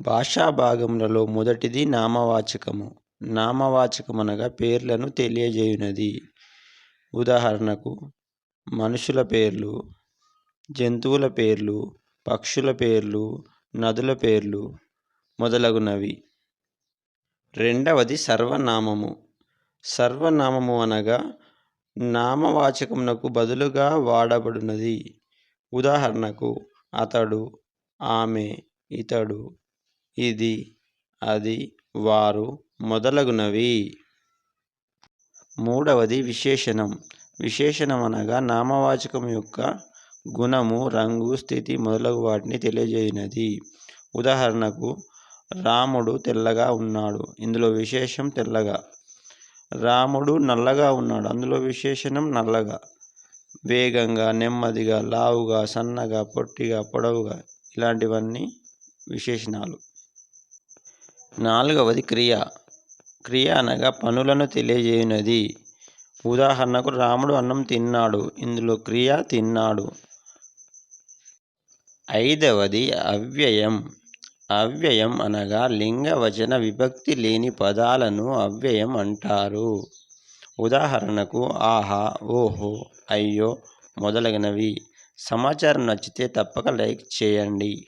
భాషా భాగములలో మొదటిది నామవాచకము. నామవాచకమనగా పేర్లను తెలియజేయునది. ఉదాహరణకు మనుషుల పేర్లు జంతువుల పేర్లు పక్షుల పేర్లు నదుల పేర్లు మొదలగునవి. రెండవది సర్వనామము. సర్వనామము అనగా నామవాచకమునకు బదులుగా వాడబడునది. ఉదాహరణకు అతడు ఆమె ఇతడు ఇది అది వారు మొదలగునవి. మూడవది విశేషణం. విశేషణం అనగా నామవాచకం యొక్క గుణము రంగు స్థితి మొదలగు వాటిని తెలియజేయనది. ఉదాహరణకు రాముడు తెల్లగా ఉన్నాడు ఇందులో విశేషం తెల్లగా. రాముడు నల్లగా ఉన్నాడు అందులో విశేషణం నల్లగా. వేగంగా నెమ్మదిగా లావుగా సన్నగా పొట్టిగా పొడవుగా ఇలాంటివన్నీ విశేషణాలు. నాలుగవది క్రియ. క్రియ అనగా పనులను తెలియజేయునది. ఉదాహరణకు రాముడు అన్నం తిన్నాడు ఇందులో క్రియ తిన్నాడు. ఐదవది అవ్యయం. అవ్యయం అనగా లింగ వచన విభక్తి లేని పదాలను అవ్యయం అంటారు. ఉదాహరణకు ఆహా ఓహో అయ్యో మొదలగునవి. సమాచారం నచ్చితే తప్పక లైక్ చేయండి.